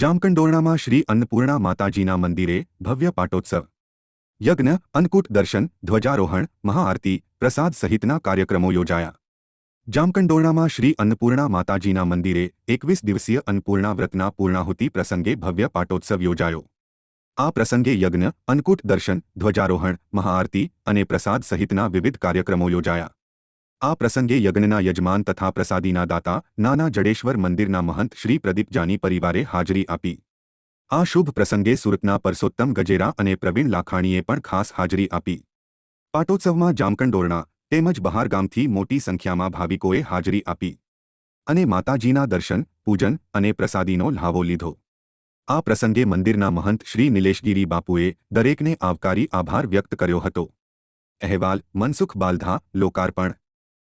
જામકંડોરણામાં શ્રી અન્નપૂર્ણા માતાજીના મંદિરે ભવ્ય પાટોત્સવ. યજ્ઞ, અન્નકૂટ દર્શન, ધ્વજારોહણ, મહાઆરતી, પ્રસાદ સહિતના કાર્યક્રમો યોજાયા. જામકંડોરણામાં શ્રી અન્નપૂર્ણા માતાજીના મંદિરે એકવીસ દિવસીય અન્નપૂર્ણા વ્રતના પૂર્ણાહુતિ પ્રસંગે ભવ્ય પાટોત્સવ યોજાયો. આ પ્રસંગે યજ્ઞ, અન્નકૂટ દર્શન, ધ્વજારોહણ, મહાઆરતી અને પ્રસાદ સહિતના વિવિધ કાર્યક્રમો યોજાયા. આ પ્રસંગે યજ્ઞના યજમાન તથા પ્રસાદીના દાતા, નાના જડેશ્વર મંદિરના મહંત શ્રી પ્રદીપ જાની પરિવારે હાજરી આપી. આ શુભ પ્રસંગે સુરતના પરસોત્તમ ગજેરા અને પ્રવીણ લાખાણીએ પણ ખાસ હાજરી આપી. પાટોત્સવમાં જામકંડોરણા, તેમજ બહારગામથી મોટી સંખ્યામાં ભાવિકોએ હાજરી આપી. અને માતાજીના દર્શન, પૂજન અને પ્રસાદીનો લહાવો લીધો. આ પ્રસંગે મંદિરના મહંત શ્રી નિલેશગીરી બાપુએ દરેકને આવકારી આભાર વ્યક્ત કર્યો હતો. અહેવાલ, મનસુખ બાલધા, લોકાર્પણ